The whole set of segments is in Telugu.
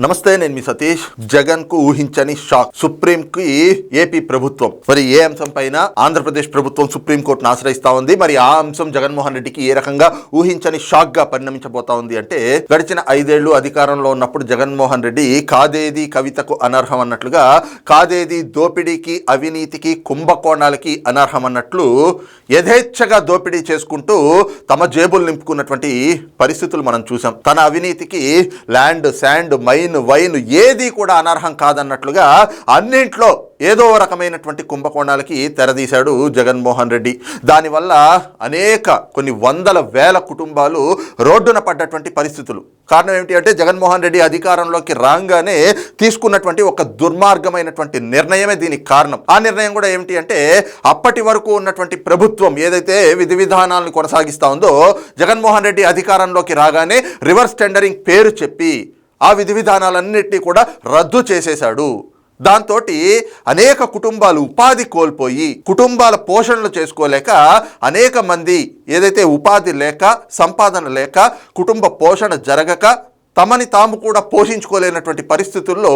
నమస్తే నేను మీ సతీష్. జగన్కు ఊహించని షాక్. సుప్రీం కి ఏపీ ప్రభుత్వం. మరి ఏ అంశం పైన ఆంధ్రప్రదేశ్ ప్రభుత్వం సుప్రీం కోర్టును ఆశ్రయిస్తా ఉంది. మరి ఆ అంశం జగన్మోహన్ రెడ్డికి ఏ రకంగా ఊహించని షాక్గా పరిణమించబోతా ఉంది అంటే గడిచిన ఐదేళ్ళు అధికారంలో ఉన్నప్పుడు జగన్మోహన్ రెడ్డి కాదేది కవితకు అనర్హం అన్నట్లుగా కాదేది దోపిడీకి అవినీతికి కుంభకోణాలకి అనర్హం అన్నట్లు యథేచ్ఛగా దోపిడీ చేసుకుంటూ తమ జేబులు నింపుకున్నటువంటి పరిస్థితులు మనం చూసాం తన అవినీతికి ల్యాండ్ శాండ్ మై వైన్ ఏది కూడా అనర్హం కాదన్నట్లుగా అన్నింట్లో ఏదో రకమైనటువంటి కుంభకోణాలకి తెరదీశాడు జగన్మోహన్ రెడ్డి. దానివల్ల అనేక కొన్ని వందల వేల కుటుంబాలు రోడ్డున పడ్డటువంటి పరిస్థితులు. కారణం ఏమిటి అంటే జగన్మోహన్ రెడ్డి అధికారంలోకి రాగానే తీసుకున్నటువంటి ఒక దుర్మార్గమైనటువంటి నిర్ణయమే దీనికి కారణం. ఆ నిర్ణయం కూడా ఏమిటి అంటే అప్పటి వరకు ఉన్నటువంటి ప్రభుత్వం ఏదైతే విధి విధానాలను కొనసాగిస్తూ ఉందో జగన్మోహన్ రెడ్డి అధికారంలోకి రాగానే రివర్స్ టెండరింగ్ పేరు చెప్పి ఆ విధి విధానాలన్నింటినీ కూడా రద్దు చేసేశాడు. దాంతో అనేక కుటుంబాలు ఉపాధి కోల్పోయి కుటుంబాల పోషణలు చేసుకోలేక అనేక మంది ఏదైతే ఉపాధి లేక సంపాదన లేక కుటుంబ పోషణ జరగక తమని తాము కూడా పోషించుకోలేనటువంటి పరిస్థితుల్లో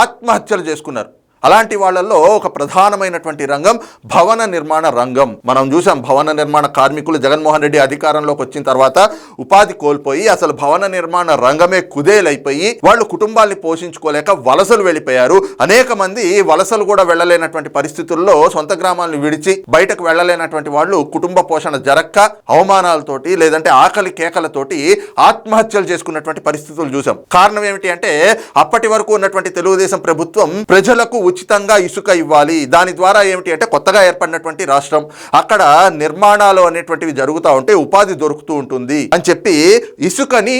ఆత్మహత్యలు చేసుకున్నారు. అలాంటి వాళ్ళల్లో ఒక ప్రధానమైనటువంటి రంగం భవన నిర్మాణ రంగం. మనం చూసాం భవన నిర్మాణ కార్మికులు జగన్మోహన్ రెడ్డి అధికారంలోకి వచ్చిన తర్వాత ఉపాధి కోల్పోయి అసలు భవన నిర్మాణ రంగమే కుదేలైపోయి వాళ్ళు కుటుంబాల్ని పోషించుకోలేక వలసలు వెళ్ళిపోయారు. అనేక మంది వలసలు కూడా వెళ్ళలేనటువంటి పరిస్థితుల్లో సొంత గ్రామాలను విడిచి బయటకు వెళ్ళలేనటువంటి వాళ్ళు కుటుంబ పోషణ జరక్క అవమానాలతోటి లేదంటే ఆకలి కేకలతోటి ఆత్మహత్యలు చేసుకున్నటువంటి పరిస్థితులు చూసాం కారణం ఏమిటి అంటే అప్పటి వరకు ఉన్నటువంటి తెలుగుదేశం ప్రభుత్వం ప్రజలకు ఉచితంగా ఇసుక ఇవ్వాలి. దాని ద్వారా ఏమిటి అంటే కొత్తగా ఏర్పడినటువంటి రాష్ట్రం అక్కడ నిర్మాణాలు అనేటువంటివి జరుగుతూ ఉంటే ఉపాధి దొరుకుతూ ఉంటుంది అని చెప్పి ఇసుకని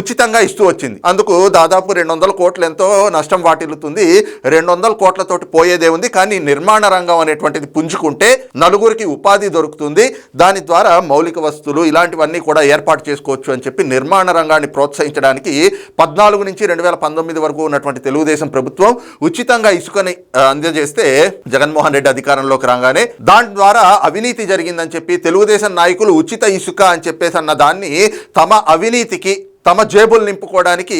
ఉచితంగా ఇస్తూ వచ్చింది. అందుకు దాదాపు రెండు వందల కోట్లు ఎంతో నష్టం వాటిల్లుతుంది. రెండు వందల కోట్లతోటి పోయేదే ఉంది. కానీ నిర్మాణ రంగం అనేటువంటిది పుంజుకుంటే నలుగురికి ఉపాధి దొరుకుతుంది. దాని ద్వారా మౌలిక వస్తువులు ఇలాంటివన్నీ కూడా ఏర్పాటు చేసుకోవచ్చు అని చెప్పి నిర్మాణ రంగాన్ని ప్రోత్సహించడానికి పద్నాలుగు నుంచి రెండు వేల పంతొమ్మిది వరకు ఉన్నటువంటి తెలుగుదేశం ప్రభుత్వం ఉచితంగా ఇసుకని అందజేస్తే జగన్మోహన్ రెడ్డి అధికారంలోకి రాగానే దాని ద్వారా అవినీతి జరిగిందని చెప్పి తెలుగుదేశం నాయకులు ఉచిత ఇసుక అని చెప్పేసి అన్న దాన్ని తమ అవినీతికి తమ జేబులు నింపుకోవడానికి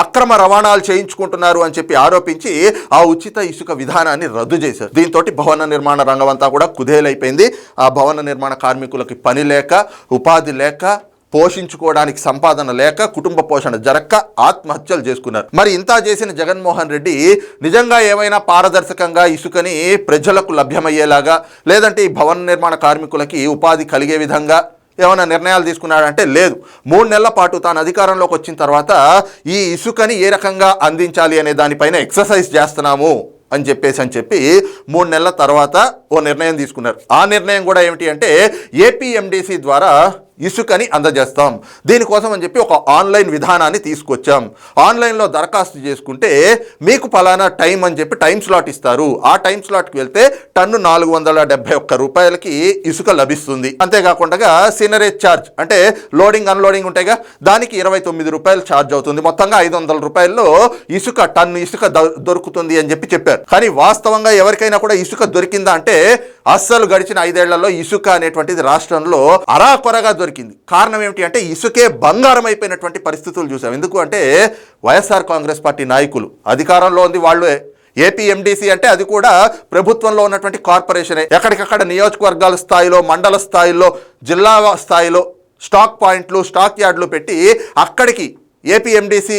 అక్రమ రవాణాలు చేయించుకుంటున్నారు అని చెప్పి ఆరోపించి ఆ ఉచిత ఇసుక విధానాన్ని రద్దు చేశారు. దీంతో భవన నిర్మాణ రంగం అంతా కూడా కుదేలైపోయింది. ఆ భవన నిర్మాణ కార్మికులకి పని లేక ఉపాధి లేక పోషించుకోవడానికి సంపాదన లేక కుటుంబ పోషణ జరక్క ఆత్మహత్యలు చేసుకున్నారు. మరి ఇంత చేసిన జగన్మోహన్ రెడ్డి నిజంగా ఏమైనా పారదర్శకంగా ఇసుకని ప్రజలకు లభ్యమయ్యేలాగా లేదంటే ఈ భవన నిర్మాణ కార్మికులకి ఉపాధి కలిగే విధంగా ఏమైనా నిర్ణయాలు తీసుకున్నాడంటే లేదు. మూడు నెలల పాటు తాను అధికారంలోకి వచ్చిన తర్వాత ఈ ఇసుకని ఏ రకంగా అందించాలి అనే దానిపైన ఎక్సర్సైజ్ చేస్తున్నాము అని చెప్పేసి అని చెప్పి మూడు నెలల తర్వాత ఓ నిర్ణయం తీసుకున్నారు. ఆ నిర్ణయం కూడా ఏమిటి అంటే ఏపీఎండిసి ద్వారా ఇసుకని అందజేస్తాం. దీనికోసం అని చెప్పి ఒక ఆన్లైన్ విధానాన్ని తీసుకొచ్చాం. ఆన్లైన్లో దరఖాస్తు చేసుకుంటే మీకు ఫలానా టైం అని చెప్పి టైం స్లాట్ ఇస్తారు. ఆ టైం స్లాట్కి వెళ్తే టన్ను నాలుగు వందల డెబ్బై ఒక్క రూపాయలకి ఇసుక లభిస్తుంది. అంతేకాకుండా సీనరేజ్ ఛార్జ్ అంటే లోడింగ్ అన్లోడింగ్ ఉంటాయిగా దానికి ఇరవై తొమ్మిది రూపాయలు ఛార్జ్ అవుతుంది. మొత్తంగా ఐదు వందల రూపాయల్లో ఇసుక టన్ను ఇసుక దొరుకుతుంది అని చెప్పి చెప్పారు. కానీ వాస్తవంగా ఎవరికైనా కూడా ఇసుక దొరికిందా అంటే అస్సలు గడిచిన ఐదేళ్ళలో ఇసుక అనేటువంటిది రాష్ట్రంలో అరాకొరగా దొరికింది. కారణం ఏమిటి అంటే ఇసుకే బంగారం అయిపోయినటువంటి పరిస్థితులు చూసాం. ఎందుకు అంటే వైఎస్ఆర్ కాంగ్రెస్ పార్టీ నాయకులు అధికారంలో ఉంది వాళ్ళే. ఏపీఎండిసి అంటే అది కూడా ప్రభుత్వంలో ఉన్నటువంటి కార్పొరేషనే. ఎక్కడికక్కడ నియోజకవర్గాల స్థాయిలో మండల స్థాయిలో జిల్లా స్థాయిలో స్టాక్ పాయింట్లు స్టాక్ యార్డ్లు పెట్టి అక్కడికి ఏపీఎండిసి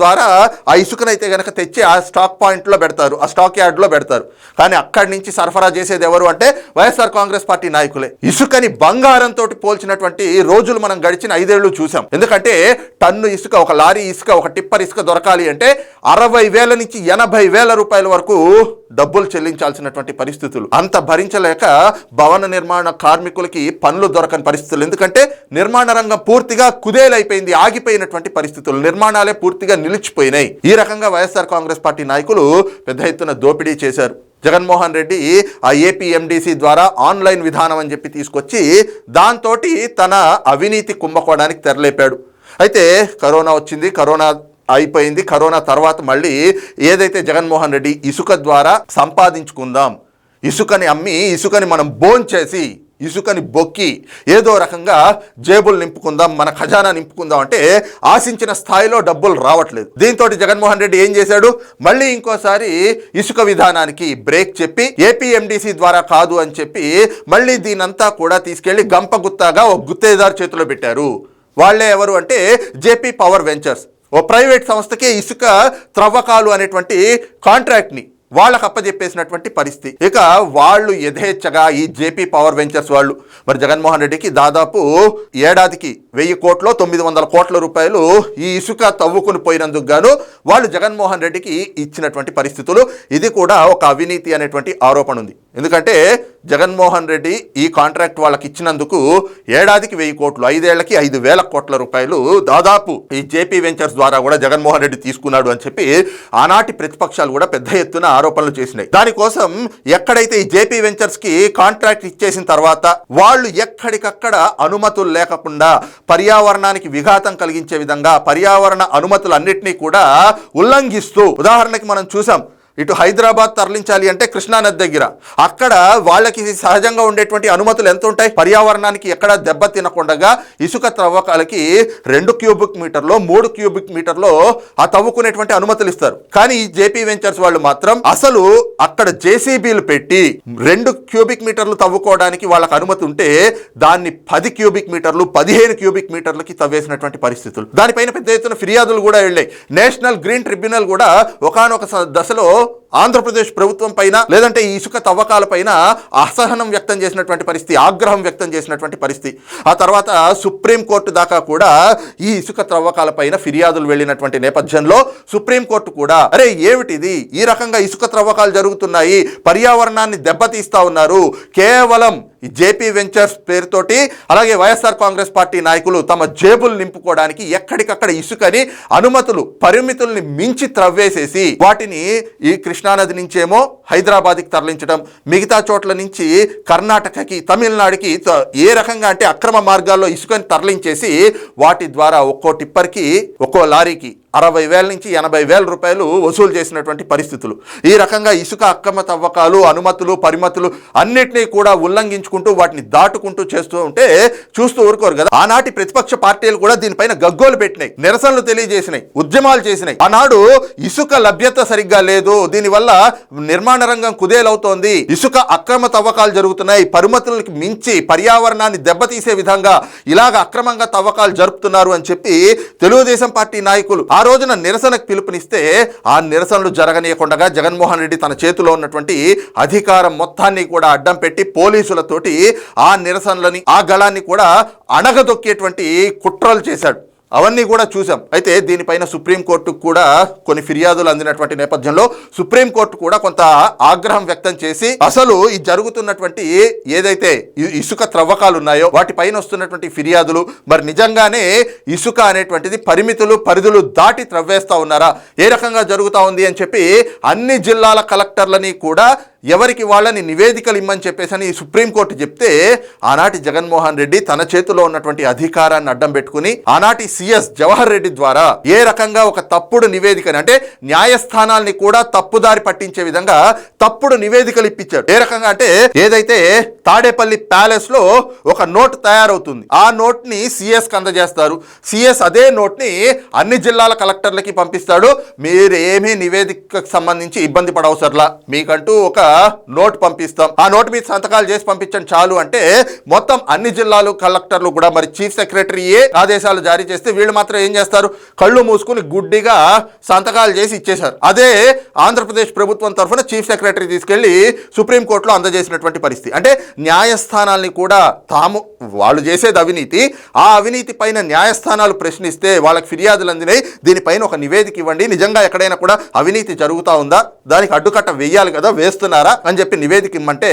ద్వారా ఆ ఇసుకనైతే కనుక తెచ్చి ఆ స్టాక్ పాయింట్లో పెడతారు ఆ స్టాక్ యార్డ్లో పెడతారు. కానీ అక్కడి నుంచి సరఫరా చేసేది ఎవరు అంటే వైఎస్ఆర్ కాంగ్రెస్ పార్టీ నాయకులే. ఇసుకని బంగారంతో పోల్చినటువంటి రోజులు మనం గడిచిన ఐదేళ్ళు చూసాం ఎందుకంటే టన్ను ఇసుక ఒక లారీ ఇసుక ఒక టిప్పర్ ఇసుక దొరకాలి అంటే అరవై వేల నుంచి ఎనభై వేల రూపాయల వరకు డబ్బులు చెల్లించాల్సినటువంటి పరిస్థితులు. అంత భరించలేక భవన నిర్మాణ కార్మికులకి పనులు దొరకని పరిస్థితులు. ఎందుకంటే నిర్మాణ రంగం పూర్తిగా కుదేలైపోయింది ఆగిపోయినటువంటి పరిస్థితులు నిర్మాణాలే పూర్తిగా నిలిచిపోయినాయి. ఈ రకంగా వైఎస్ఆర్ కాంగ్రెస్ పార్టీ నాయకులు పెద్ద ఎత్తున దోపిడీ చేశారు. జగన్మోహన్ రెడ్డి ఆ ఏపీఎండిసి ద్వారా ఆన్లైన్ విధానం అని చెప్పి తీసుకొచ్చి దాంతో తన అవినీతి కుంభకోణానికి తెరలేపాడు. అయితే కరోనా వచ్చింది కరోనా అయిపోయింది కరోనా తర్వాత మళ్ళీ ఏదైతే జగన్మోహన్ రెడ్డి ఇసుక ద్వారా సంపాదించుకుందాం ఇసుకని అమ్మి ఇసుకని మనం బోన్ చేసి ఇసుకని బొక్కి ఏదో రకంగా జేబులు నింపుకుందాం మన ఖజానా నింపుకుందాం అంటే ఆశించిన స్థాయిలో డబ్బులు రావట్లేదు. దీంతో జగన్మోహన్ రెడ్డి ఏం చేశాడు? మళ్ళీ ఇంకోసారి ఇసుక విధానానికి బ్రేక్ చెప్పి ఏపీఎండిసి ద్వారా కాదు అని చెప్పి మళ్ళీ దీనంతా కూడా తీసుకెళ్ళి గంపగుత్తాగా ఒక గుత్తేదారు చేతిలో పెట్టారు. వాళ్ళే ఎవరు అంటే జేపీ పవర్ వెంచర్స్. ఓ ప్రైవేట్ సంస్థకే ఇసుక త్రవ్వకాలు అనేటువంటి కాంట్రాక్ట్ని వాళ్ళకు అప్పజెప్పేసినటువంటి పరిస్థితి. ఇక వాళ్ళు యథేచ్ఛగా ఈ జేపీ పవర్ వెంచర్స్ వాళ్ళు మరి జగన్మోహన్ రెడ్డికి దాదాపు ఏడాదికి వెయ్యి కోట్లు తొమ్మిది వందల కోట్ల రూపాయలు ఈ ఇసుక తవ్వుకుని పోయినందుకు గాను వాళ్ళు జగన్మోహన్ రెడ్డికి ఇచ్చినటువంటి పరిస్థితులు. ఇది కూడా ఒక అవినీతి అనేటువంటి ఆరోపణ ఉంది. ఎందుకంటే జగన్మోహన్ రెడ్డి ఈ కాంట్రాక్ట్ వాళ్ళకి ఇచ్చినందుకు ఏడాదికి వెయ్యి కోట్లు ఐదేళ్ళకి ఐదు వేల కోట్ల రూపాయలు దాదాపు ఈ జేపీ వెంచర్స్ ద్వారా కూడా జగన్మోహన్ రెడ్డి తీసుకున్నాడు అని చెప్పి ఆనాటి ప్రతిపక్షాలు కూడా పెద్ద ఎత్తున ఆరోపణలు చేసినాయి. దానికోసం ఎక్కడైతే ఈ జేపీ వెంచర్స్కి కాంట్రాక్ట్ ఇచ్చేసిన తర్వాత వాళ్ళు ఎక్కడికక్కడ అనుమతులు లేకుండా పర్యావరణానికి విఘాతం కలిగించే విధంగా పర్యావరణ అనుమతులన్నింటినీ కూడా ఉల్లంఘిస్తూ ఉదాహరణకి మనం చూసాం ఇటు హైదరాబాద్ తరలించాలి అంటే కృష్ణానది దగ్గర. అక్కడ వాళ్ళకి సహజంగా ఉండేటువంటి అనుమతులు ఎంత ఉంటాయి? పర్యావరణానికి ఎక్కడ దెబ్బ తినకుండా ఇసుక త్రవ్వకాలకి రెండు క్యూబిక్ మీటర్లో మూడు క్యూబిక్ మీటర్లో ఆ తవ్వుకునేటువంటి అనుమతులు ఇస్తారు. కానీ ఈ జేపీ వెంచర్స్ వాళ్ళు మాత్రం అసలు అక్కడ జేసీబీలు పెట్టి రెండు క్యూబిక్ మీటర్లు తవ్వుకోవడానికి వాళ్ళకి అనుమతి ఉంటే దాన్ని పది క్యూబిక్ మీటర్లు పదిహేను క్యూబిక్ మీటర్లకి తవ్వేసినటువంటి పరిస్థితులు. దానిపైన పెద్ద ఎత్తున ఫిర్యాదులు కూడా వెళ్ళాయి. నేషనల్ గ్రీన్ ట్రిబ్యునల్ కూడా ఒకానొక స- దశలో ఆంధ్రప్రదేశ్ ప్రభుత్వం పైన లేదంటే ఈ ఇసుక తవ్వకాల పైన అసహనం వ్యక్తం చేసినటువంటి పరిస్థితి ఆగ్రహం వ్యక్తం చేసినటువంటి పరిస్థితి. ఆ తర్వాత సుప్రీంకోర్టు దాకా కూడా ఈ ఇసుక తవ్వకాల పైన ఫిర్యాదులు వెళ్ళినటువంటి నేపథ్యంలో సుప్రీంకోర్టు కూడా అరే ఏమిటిది? ఈ రకంగా ఇసుక త్రవ్వకాలు జరుగుతున్నాయి. పర్యావరణాన్ని దెబ్బతీస్తా ఉన్నారు. కేవలం ఈ జేపీ వెంచర్స్ పేరుతోటి అలాగే వైఎస్ఆర్ కాంగ్రెస్ పార్టీ నాయకులు తమ జేబులు నింపుకోవడానికి ఎక్కడికక్కడ ఇసుకని అనుమతులు పరిమితుల్ని మించి త్రవ్వేసేసి వాటిని ఈ కృష్ణానది నుంచేమో హైదరాబాద్కి తరలించడం మిగతా చోట్ల నుంచి కర్ణాటకకి తమిళనాడుకి ఏ రకంగా అంటే అక్రమ మార్గాల్లో ఇసుకని తరలించేసి వాటి ద్వారా ఒక్కో టిప్పర్కి ఒక్కో లారీకి అరవై వేల నుంచి ఎనభై వేల రూపాయలు వసూలు చేసినటువంటి పరిస్థితులు. ఈ రకంగా ఇసుక అక్రమ తవ్వకాలు అనుమతులు పరిమతులు అన్నిటినీ కూడా ఉల్లంఘించుకుంటూ వాటిని దాటుకుంటూ చేస్తూ ఉంటే చూస్తూ ఊరుకోరు కదా. ఆనాటి ప్రతిపక్ష పార్టీలు కూడా దీనిపైన గగ్గోలు పెట్టినాయి నిరసనలు తెలియజేసినాయి ఉద్యమాలు చేసినాయి. ఆనాడు ఇసుక లభ్యత సరిగ్గా లేదు దీనివల్ల నిర్మాణ రంగం కుదేలవుతోంది ఇసుక అక్రమ తవ్వకాలు జరుగుతున్నాయి పరిమతులకు మించి పర్యావరణాన్ని దెబ్బతీసే విధంగా ఇలాగ అక్రమంగా తవ్వకాలు జరుపుతున్నారు అని చెప్పి తెలుగుదేశం పార్టీ నాయకులు ఆ రోజున నిరసనకు పిలుపునిస్తే ఆ నిరసనలు జరగనీయకుండా జగన్మోహన్ రెడ్డి తన చేతిలో ఉన్నటువంటి అధికారం మొత్తాన్ని కూడా అడ్డం పెట్టి పోలీసులతోటి ఆ నిరసనలని ఆ గళాన్ని కూడా అణగదొక్కేటువంటి కుట్రలు చేశాడు. అవన్నీ కూడా చూసాం. అయితే దీనిపైన సుప్రీంకోర్టుకు కూడా కొన్ని ఫిర్యాదులు అందినటువంటి నేపథ్యంలో సుప్రీంకోర్టు కూడా కొంత ఆగ్రహం వ్యక్తం చేసి అసలు ఈ జరుగుతున్నటువంటి ఏదైతే ఇసుక త్రవ్వకాలు ఉన్నాయో వాటిపైన వస్తున్నటువంటి ఫిర్యాదులు మరి నిజంగానే ఇసుక అనేటువంటిది పరిమితులు పరిధులు దాటి త్రవ్వేస్తా ఉన్నారా? ఏ రకంగా జరుగుతా ఉంది అని చెప్పి అన్ని జిల్లాల కలెక్టర్లని కూడా ఎవరికి వాళ్ళని నివేదికలు ఇమ్మని చెప్పేసి అని సుప్రీంకోర్టు చెప్తే ఆనాటి జగన్మోహన్ రెడ్డి తన చేతిలో ఉన్నటువంటి అధికారాన్ని అడ్డం పెట్టుకుని ఆనాటి సిఎస్ జవహర్ రెడ్డి ద్వారా ఏ రకంగా ఒక తప్పుడు నివేదికని అంటే న్యాయస్థానాల్ని కూడా తప్పుదారి పట్టించే విధంగా తప్పుడు నివేదికలు ఇప్పించాడు ఏ రకంగా అంటే ఏదైతే తాడేపల్లి ప్యాలెస్లో ఒక నోట్ తయారవుతుంది. ఆ నోట్ని సిఎస్కి అందజేస్తారు. సిఎస్ అదే నోట్ని అన్ని జిల్లాల కలెక్టర్లకి పంపిస్తాడు. మీరు ఏమీ నివేదికకు సంబంధించి ఇబ్బంది పడవసర్లా. మీకంటూ ఒక నోట్ పంపిస్తాం. ఆ నోట్ మీద సంతకాలు చేసి పంపించండి చాలు అంటే మొత్తం అన్ని జిల్లాలు కలెక్టర్లు కూడా మరి చీఫ్ సెక్రటరీయే ఆదేశాలు జారీ చేస్తే వీళ్ళు మాత్రం ఏం చేస్తారు? కళ్ళు మూసుకుని గుడ్డిగా సంతకాలు చేసి ఇచ్చేశారు. అదే ఆంధ్రప్రదేశ్ ప్రభుత్వం తరఫున చీఫ్ సెక్రటరీ తీసుకెళ్ళి సుప్రీంకోర్టులో అందజేసినటువంటి పరిస్థితి. అంటే న్యాయస్థానాల్ని కూడా తాము వాళ్ళు చేసేది అవినీతి. ఆ అవినీతి పైన న్యాయస్థానాలు ప్రశ్నిస్తే వాళ్ళకి ఫిర్యాదులు అందినాయి దీనిపైన ఒక నివేదిక ఇవ్వండి. నిజంగా ఎక్కడైనా కూడా అవినీతి జరుగుతా ఉందా? దానికి అడ్డుకట్ట వేయాలి కదా వేస్తున్నారా? అని చెప్పి నివేదిక ఇమ్మంటే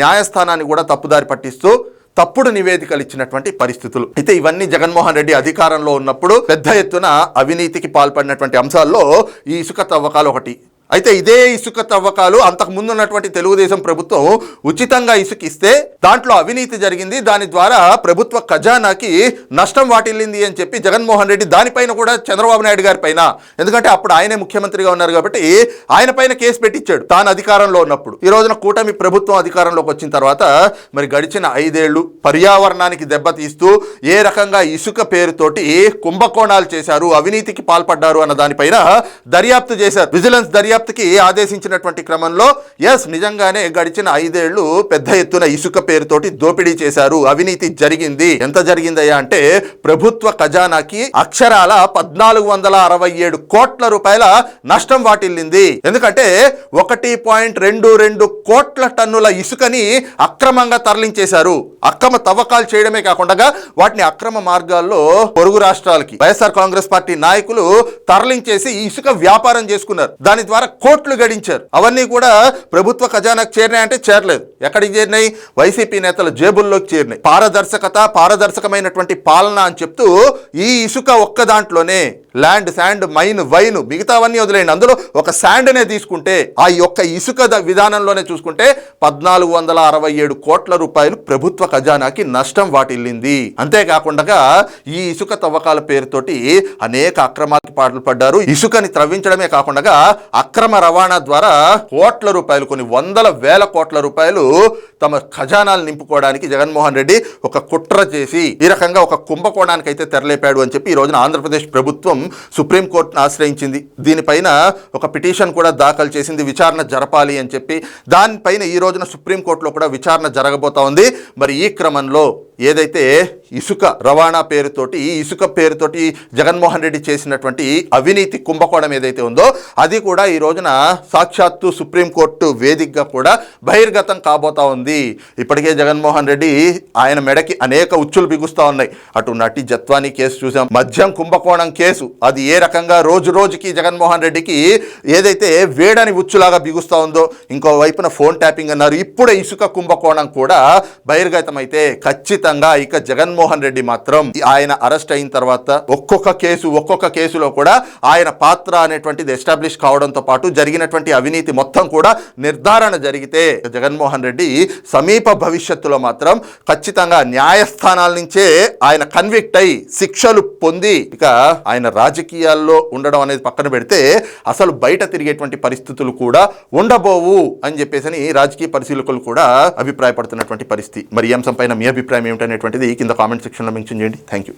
న్యాయస్థానాన్ని కూడా తప్పుదారి పట్టిస్తూ తప్పుడు నివేదికలు ఇచ్చినటువంటి పరిస్థితులు. అయితే ఇవన్నీ జగన్మోహన్ రెడ్డి అధికారంలో ఉన్నప్పుడు పెద్ద ఎత్తున అవినీతికి పాల్పడినటువంటి అంశాల్లో ఈ ఇసుక తవ్వకాలు ఒకటి. అయితే ఇదే ఇసుక తవ్వకాలు అంతకు ముందు ఉన్నటువంటి తెలుగుదేశం ప్రభుత్వం ఉచితంగా ఇసుక ఇస్తే దాంట్లో అవినీతి జరిగింది. దాని ద్వారా ప్రభుత్వ ఖజానాకి నష్టం వాటిల్లింది అని చెప్పి జగన్మోహన్ రెడ్డి దానిపైన కూడా చంద్రబాబు నాయుడు గారి పైన. ఎందుకంటే అప్పుడు ఆయనే ముఖ్యమంత్రిగా ఉన్నారు కాబట్టి ఆయన పైన కేసు పెట్టించాడు. తాను అధికారంలో ఉన్నప్పుడు. ఈ రోజున కూటమి ప్రభుత్వం అధికారంలోకి వచ్చిన తర్వాత మరి గడిచిన ఐదేళ్ళు పర్యావరణానికి దెబ్బతీస్తూ ఏ రకంగా ఇసుక పేరుతోటి కుంభకోణాలు చేశారు అవినీతికి పాల్పడ్డారు అన్న దానిపైన దర్యాప్తు చేశారు. విజిలెన్స్ దర్యాప్తు దర్యాప్తుకి ఆదేశించినటువంటి క్రమంలో ఎస్ నిజంగానే గడిచిన ఐదేళ్ళు పెద్ద ఎత్తున ఇసుక పేరుతోటి దోపిడీ చేశారు. అవినీతి జరిగింది. ఎంత జరిగిందయ్యా అంటే ప్రభుత్వ ఖజానాకి అక్షరాల పద్నాలుగు వందల అరవై ఏడు కోట్ల రూపాయల నష్టం వాటిల్లింది. ఎందుకంటే ఒకటి పాయింట్ రెండు రెండు కోట్ల టన్నుల ఇసుకని అక్రమంగా తరలించేశారు. అక్రమ తవ్వకాలు చేయడమే కాకుండా వాటిని అక్రమ మార్గాల్లో పొరుగు రాష్ట్రాలకి వైఎస్ఆర్ కాంగ్రెస్ పార్టీ నాయకులు తరలించేసి ఇసుక వ్యాపారం చేసుకున్నారు. దాని ద్వారా కోట్లు గడించారు. అవన్నీ కూడా ప్రభుత్వ ఖజానాకు చేరినాయంటే చేరలేదు. ఎక్కడికి చేరినాయి? వైసీపీ నేతల జేబుల్లోకి చేరినాయి. పారదర్శకత పారదర్శకమైనటువంటి పాలన అని చెప్తూ ఈ ఇసుక ఒక్క దాంట్లోనే ల్యాండ్ శాండ్ మైన్ వైన్ మిగతావన్నీ వదిలేయండి. అందులో ఒక శాండ్నే తీసుకుంటే ఆ యొక్క ఇసుక విధానంలోనే విధానంలోనే చూసుకుంటే పద్నాలుగు వందల అరవై ఏడు కోట్ల రూపాయలు ప్రభుత్వ ఖజానాకి నష్టం వాటిల్లింది. అంతేకాకుండా ఈ ఇసుక తవ్వకాల పేరుతోటి అనేక అక్రమాలకు పాటలు పడ్డారు. ఇసుకని త్రవ్వించడమే కాకుండా అక్రమ రవాణా ద్వారా కోట్ల రూపాయలు కొన్ని వందల వేల కోట్ల రూపాయలు తమ ఖజానాలు నింపుకోవడానికి జగన్మోహన్ రెడ్డి ఒక కుట్ర చేసి ఈ రకంగా ఒక కుంభకోణానికి అయితే తెరలేపాడు అని చెప్పి ఈ రోజున ఆంధ్రప్రదేశ్ ప్రభుత్వం సుప్రీంకోర్టును ఆశ్రయించింది. దీనిపైన ఒక పిటిషన్ కూడా దాఖలు చేసింది. విచారణ జరపాలి అని చెప్పి దానిపైన ఈ రోజున సుప్రీంకోర్టులో కూడా విచారణ జరగబోతా ఉంది. మరి ఈ క్రమంలో ఏదైతే ఇసుక రవాణా పేరుతోటి ఈ ఇసుక పేరుతోటి జగన్మోహన్ రెడ్డి చేసినటువంటి అవినీతి కుంభకోణం ఏదైతే ఉందో అది కూడా ఈ రోజున సాక్షాత్తు సుప్రీంకోర్టు వేదికగా కూడా బహిర్గతం కాబోతా ఉంది. ఇప్పటికే జగన్మోహన్ రెడ్డి ఆయన మెడకి అనేక ఉచ్చులు బిగుస్తూ ఉన్నాయి. అటు నటి జత్వాని కేసు చూసాం. మద్యం కుంభకోణం కేసు అది ఏ రకంగా రోజు రోజుకి జగన్మోహన్ రెడ్డికి ఏదైతే వేడని ఉచ్చులాగా బిగుస్తూ ఉందో ఇంకో వైపున ఫోన్ ట్యాపింగ్ అన్నారు. ఇప్పుడే ఇసుక కుంభకోణం కూడా బహిర్గతం అయితే ఖచ్చితంగా ఖచ్చితంగా ఇక జగన్మోహన్ రెడ్డి మాత్రం ఆయన అరెస్ట్ అయిన తర్వాత ఒక్కొక్క కేసు ఒక్కొక్క కేసులో కూడా ఆయన పాత్ర అనేటువంటిది ఎస్టాబ్లిష్ కావడంతో పాటు జరిగినటువంటి అవినీతి మొత్తం కూడా నిర్ధారణ జరిగితే జగన్మోహన్ రెడ్డి సమీప భవిష్యత్తులో మాత్రం ఖచ్చితంగా న్యాయస్థానాల నుంచే ఆయన కన్విక్ట్ అయి శిక్షలు పొంది ఇక ఆయన రాజకీయాల్లో ఉండడం అనేది పక్కన పెడితే అసలు బయట తిరిగేటువంటి పరిస్థితులు కూడా ఉండబోవు అని చెప్పేసి రాజకీయ పరిశీలకులు కూడా అభిప్రాయపడుతున్నటువంటి పరిస్థితి. మరి ఈ అంశం పైన మీ అభిప్రాయం ఏమిటనేటువంటిది కింద కామెంట్ సెక్షన్లో మెన్షన్ చేయండి. Thank you